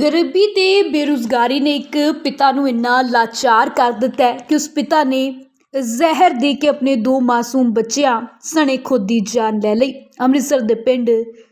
ਗਰੀਬੀ ਤੇ ਬੇਰੁਜ਼ਗਾਰੀ ਨੇ ਇੱਕ ਪਿਤਾ ਨੂੰ ਇੰਨਾ ਲਾਚਾਰ ਕਰ ਦਿੱਤਾ ਹੈ ਕਿ ਉਸ ਪਿਤਾ ਨੇ ਜ਼ਹਿਰ ਦੇ ਕੇ ਆਪਣੇ ਦੋ ਮਾਸੂਮ ਬੱਚਿਆਂ ਸਣੇ ਖੁਦ ਦੀ ਜਾਨ ਲੈ ਲਈ। ਅੰਮ੍ਰਿਤਸਰ ਦੇ ਪਿੰਡ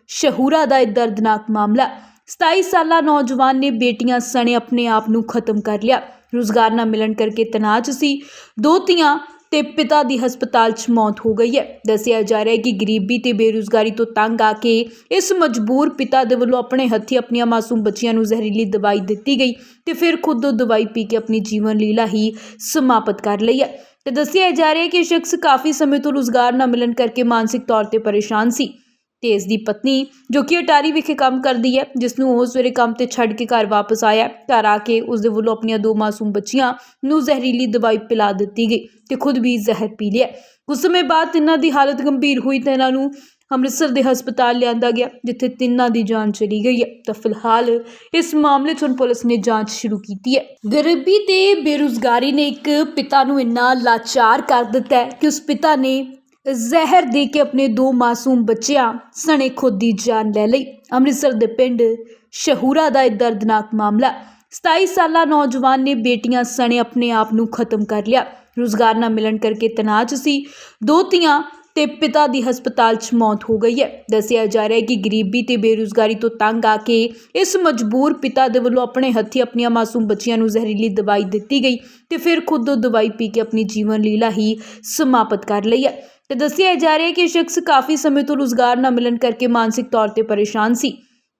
ਸ਼ਹੂਰਾ ਦਾ ਇਹ ਦਰਦਨਾਕ ਮਾਮਲਾ। 27 ਸਾਲਾ ਨੌਜਵਾਨ ਨੇ ਬੇਟੀਆਂ ਸਣੇ ਆਪਣੇ ਆਪ ਨੂੰ ਖਤਮ ਕਰ ਲਿਆ। ਰੁਜ਼ਗਾਰ ਨਾ ਮਿਲਣ ਕਰਕੇ ਤਣਾਅ 'ਚ ਸੀ। ਦੋ ਧੀਆਂ ਤੇ ਪਿਤਾ ਦੀ ਹਸਪਤਾਲ 'ਚ ਮੌਤ ਹੋ ਗਈ ਹੈ। ਦੱਸਿਆ ਜਾ ਰਿਹਾ ਹੈ ਕਿ ਗਰੀਬੀ ਤੇ ਬੇਰੁਜ਼ਗਾਰੀ ਤੋਂ ਤੰਗ ਆ ਕੇ ਇਸ ਮਜਬੂਰ ਪਿਤਾ ਦੇ ਵੱਲੋਂ ਆਪਣੇ ਹੱਥੀਂ ਆਪਣੀਆਂ ਮਾਸੂਮ ਬੱਚੀਆਂ ਨੂੰ ਜ਼ਹਿਰੀਲੀ ਦਵਾਈ ਦਿੱਤੀ ਗਈ ਤੇ ਫਿਰ ਖੁਦ ਉਹ ਦਵਾਈ ਪੀ ਕੇ ਆਪਣੀ ਜੀਵਨ ਲੀਲਾ ਹੀ ਸਮਾਪਤ ਕਰ ਲਈ ਹੈ। ਤੇ ਦੱਸਿਆ ਜਾ ਰਿਹਾ ਹੈ ਕਿ ਇਹ ਸ਼ਖਸ ਕਾਫੀ ਸਮੇਂ ਤੋਂ ਰੁਜ਼ਗਾਰ ਨਾ ਮਿਲਣ ਕਰਕੇ ਮਾਨਸਿਕ ਤੌਰ ਤੇ ਪਰੇਸ਼ਾਨ ਸੀ। ਤੇ ਇਸ ਦੀ ਪਤਨੀ, ਜੋ ਕਿ ਅਟਾਰੀ ਵਿਖੇ ਕੰਮ ਕਰਦੀ ਹੈ ਜਿਸ ਨੂੰ ਉਹ ਸਵੇਰੇ ਕੰਮ ਤੇ ਛੱਡ ਕੇ ਘਰ ਵਾਪਸ ਆਇਆ। ਘਰ ਆ ਕੇ ਉਸ ਦੇ ਵੱਲੋਂ ਆਪਣੀਆਂ ਦੋ ਮਾਸੂਮ ਬੱਚੀਆਂ ਨੂੰ ਜ਼ਹਿਰੀਲੀ ਦਵਾਈ ਪਿਲਾ ਦਿੱਤੀ ਗਈ ਤੇ ਖੁਦ ਵੀ ਜ਼ਹਿਰ ਪੀ ਲਿਆ। ਕੁਝ ਸਮੇਂ ਬਾਅਦ ਇਹਨਾਂ ਦੀ ਹਾਲਤ ਗੰਭੀਰ ਹੋਈ ਤੇ ਇਹਨਾਂ ਨੂੰ ਅੰਮ੍ਰਿਤਸਰ ਦੇ ਹਸਪਤਾਲ ਲਿਆਂਦਾ ਗਿਆ, ਜਿੱਥੇ ਤਿੰਨਾਂ ਦੀ ਜਾਨ ਚਲੀ ਗਈ ਹੈ। ਤਾਂ ਫਿਲਹਾਲ ਇਸ ਮਾਮਲੇ 'ਚ ਹੁਣ ਪੁਲਿਸ ਨੇ ਜਾਂਚ ਸ਼ੁਰੂ ਕੀਤੀ ਹੈ। ਗਰੀਬੀ ਤੇ ਬੇਰੁਜ਼ਗਾਰੀ ਨੇ ਇੱਕ ਪਿਤਾ ਨੂੰ ਇੰਨਾ ਲਾਚਾਰ ਕਰ ਦਿੱਤਾ ਹੈ ਕਿ ਉਸ ਪਿਤਾ ਨੇ ਜ਼ਹਿਰ ਦੇ ਕੇ ਆਪਣੇ ਦੋ ਮਾਸੂਮ ਬੱਚਿਆਂ ਸਣੇ ਖੁਦ ਦੀ ਜਾਨ ਲੈ ਲਈ। ਅੰਮ੍ਰਿਤਸਰ ਦੇ ਪਿੰਡ ਸ਼ਹੂਰਾ ਦਾ ਇਹ ਦਰਦਨਾਕ ਮਾਮਲਾ। 27 ਸਾਲਾ ਨੌਜਵਾਨ ਨੇ ਬੇਟੀਆਂ ਸਣੇ ਆਪਣੇ ਆਪ ਨੂੰ ਖਤਮ ਕਰ ਲਿਆ। ਰੁਜ਼ਗਾਰ ਨਾ ਮਿਲਣ ਕਰਕੇ ਤਣਾਅ 'ਚ ਸੀ। ਦੋ ਧੀਆਂ ਤੇ ਪਿਤਾ ਦੀ ਹਸਪਤਾਲ 'ਚ ਮੌਤ ਹੋ ਗਈ ਹੈ। ਦੱਸਿਆ ਜਾ ਰਿਹਾ ਹੈ ਕਿ ਗਰੀਬੀ ਤੇ ਬੇਰੁਜ਼ਗਾਰੀ ਤੋਂ ਤੰਗ ਆ ਕੇ ਇਸ ਮਜਬੂਰ ਪਿਤਾ ਦੇ ਵੱਲੋਂ ਆਪਣੇ ਹੱਥੀਂ ਆਪਣੀਆਂ ਮਾਸੂਮ ਬੱਚੀਆਂ ਨੂੰ ਜ਼ਹਿਰੀਲੀ ਦਵਾਈ ਦਿੱਤੀ ਗਈ ਤੇ ਫਿਰ ਖੁਦ ਉਹ ਦਵਾਈ ਪੀ ਕੇ ਆਪਣੀ ਜੀਵਨ ਲੀਲਾ ਹੀ ਸਮਾਪਤ ਕਰ ਲਈ ਹੈ। ਤੇ ਦੱਸਿਆ ਜਾ ਰਿਹਾ ਹੈ ਕਿ ਇਹ ਸ਼ਖਸ ਕਾਫੀ ਸਮੇਂ ਤੋਂ ਰੁਜ਼ਗਾਰ ਨਾ ਮਿਲਣ ਕਰਕੇ ਮਾਨਸਿਕ ਤੌਰ ਤੇ ਪਰੇਸ਼ਾਨ ਸੀ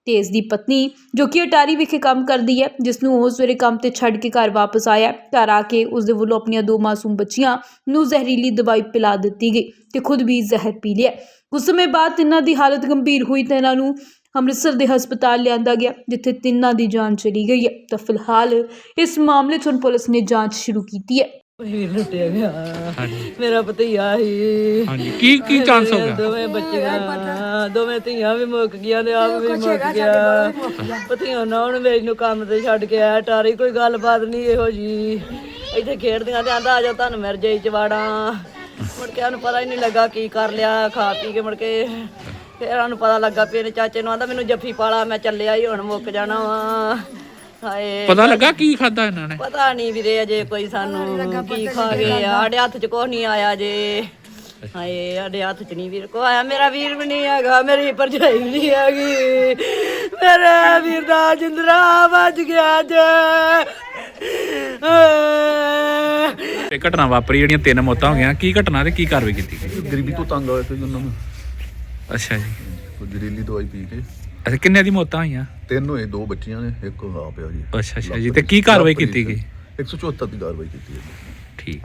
ਤੇ ਇਸ ਦੀ ਪਤਨੀ, ਜੋ ਕਿ ਅਟਾਰੀ ਵਿਖੇ ਕੰਮ ਕਰਦੀ ਹੈ, ਜਿਸ ਨੂੰ ਉਹ ਸਵੇਰੇ ਕੰਮ ਤੇ ਛੱਡ ਕੇ ਘਰ ਵਾਪਸ ਆਇਆ, ਘਰ ਆ ਕੇ ਉਸ ਦੇ ਵੱਲੋਂ ਆਪਣੀਆਂ ਦੋ ਮਾਸੂਮ ਬੱਚੀਆਂ ਨੂੰ ਜ਼ਹਿਰੀਲੀ ਦਵਾਈ ਪਿਲਾ ਦਿੱਤੀ ਗਈ ਤੇ ਖੁਦ ਵੀ ਜ਼ਹਿਰ ਪੀ ਲਿਆ। ਕੁਝ ਸਮੇਂ ਬਾਅਦ ਇਹਨਾਂ ਦੀ ਹਾਲਤ ਗੰਭੀਰ ਹੋਈ ਤੇ ਇਹਨਾਂ ਨੂੰ ਅੰਮ੍ਰਿਤਸਰ ਦੇ ਹਸਪਤਾਲ ਲਿਆਂਦਾ ਗਿਆ, ਜਿੱਥੇ ਤਿੰਨਾਂ ਦੀ ਜਾਨ ਚਲੀ ਗਈ ਹੈ। ਤਾਂ ਫਿਲਹਾਲ ਇਸ ਮਾਮਲੇ 'ਚ ਹੁਣ ਪੁਲਿਸ ਨੇ ਜਾਂਚ ਸ਼ੁਰੂ ਕੀਤੀ ਹੈ। ਵੀਰ ਲੁੱਟਿਆ ਗਿਆ। ਹਾਂਜੀ। ਮੇਰਾ ਭਤੀਆ ਹੀ। ਹਾਂਜੀ ਕੀ ਕੀ ਚਾਂਸ ਹੋ ਗਿਆ? ਦੋਵੇਂ ਬੱਚੀਆਂ ਦੋਵੇਂ ਧੀਆਂ ਵੀ ਮੁੱਕ ਗਈਆਂ ਤੇ ਆਪ ਵੀ ਮੁੱਕ ਗਿਆ। ਭਤੀਆ ਨਾ ਹੁਣ ਮੇਰੇ ਨੂੰ ਕੰਮ ਤੇ ਛੱਡ ਕੇ ਆਇਆ ਟਾਰੀ ਕੋਈ ਗੱਲਬਾਤ ਨਹੀਂ ਇਹੋ ਜੀ। ਇੱਥੇ ਖੇਡਦੀਆਂ ਤੇ ਆਂਦਾ ਆ ਜਾ ਤੁਹਾਨੂੰ ਮਿਰ ਜਾਈ ਚਵਾੜਾਂ ਮੁੜ ਕੇ ਉਹਨੂੰ ਪਤਾ ਹੀ ਨਹੀਂ ਲੱਗਾ ਕੀ ਕਰ ਲਿਆ ਖਾ ਪੀ ਕੇ ਮੁੜ ਕੇ ਫਿਰ ਉਹਨੂੰ ਪਤਾ ਲੱਗਾ ਇਹਨੇ ਚਾਚੇ ਨੂੰ ਆਂਦਾ ਮੈਨੂੰ ਜੱਫੀ ਪਾਲਾ ਮੈਂ ਚੱਲਿਆ ਹੀ ਹੁਣ ਮੁੱਕ ਜਾਣਾ ਵਾ। ਹਾਏ ਪਤਾ ਲੱਗਾ ਕੀ ਖਾਦਾ ਇਹਨਾਂ ਨੇ? ਪਤਾ ਨਹੀਂ ਵੀਰੇ ਅਜੇ ਕੋਈ ਸਾਨੂੰ ਕੀ ਖਾ ਗਏ ਆ। ਸਾਡੇ ਹੱਥ 'ਚ ਕੁਛ ਨਹੀਂ ਆਇਆ ਜੇ ਹਾਏ ਸਾਡੇ ਹੱਥ 'ਚ ਨਹੀਂ ਵੀਰ ਕੋ ਆਇਆ। ਮੇਰਾ ਵੀਰ ਵੀ ਨਹੀਂ ਹੈਗਾ ਮੇਰੀ ਭਰਜਾਈ ਵੀ ਨਹੀਂ ਹੈਗੀ। ਮੇਰੇ ਵੀਰ ਦਾ ਜਿੰਦਰਾ ਵੱਜ ਗਿਆ ਜੇ ਤੇ ਘਟਨਾ ਵਾਪਰੀ ਜਿਹੜੀਆਂ ਤਿੰਨ ਮੌਤਾਂ ਹੋ ਗਈਆਂ ਕੀ ਘਟਨਾ ਤੇ ਕੀ ਕਾਰਵਾਈ ਕੀਤੀ ਗਈ? ਗਰੀਬੀ ਤੋਂ ਤੰਗ ਆਏ ਸੀ ਉਹਨਾਂ ਨੂੰ। ਅੱਛਾ ਜੀ। ਕੋਈ ਜ਼ਹਿਰੀਲੀ ਦਵਾਈ ਪੀ ਕੇ ਅੱਛਾ ਕਿੰਨੇ ਦੀ ਮੌਤਾਂ ਹੋਈਆਂ? ਤਿੰਨ ਹੋਏ ਦੋ ਬੱਚੀਆਂ ਨੇ ਇੱਕ ਆ ਪਿਆ ਜੀ। ਅੱਛਾ ਅੱਛਾ ਜੀ ਤੇ ਕੀ ਕਾਰਵਾਈ ਕੀਤੀ ਗਈ? 174 ਦੀ ਕਾਰਵਾਈ ਕੀਤੀ ਹੈ ਠੀਕ।